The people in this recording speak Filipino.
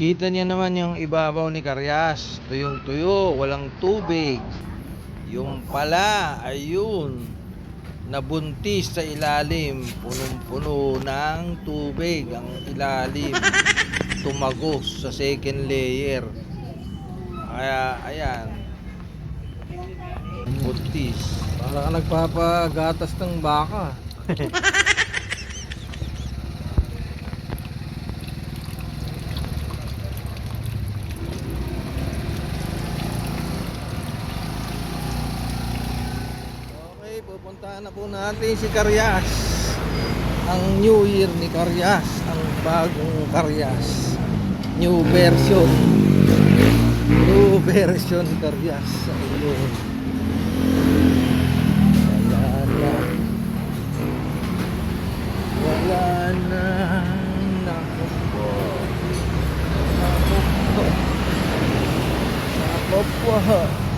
Kita niya naman yung ibabaw ni Karyas. Tuyong tuyo, walang tubig. Yung pala, ayun, nabuntis sa ilalim. Punong-puno ng tubig ang ilalim. Tumagos sa second layer. Kaya, ayan. Buntis. Para ka nagpapagatas ng baka. Okay, pupuntahan na po natin si Karyas. Ang New Year ni Karyas, ang bagong Karyas. New version. New version Karyas. Ayun. Wala na. Wala na. Naku po. Naku po. Po.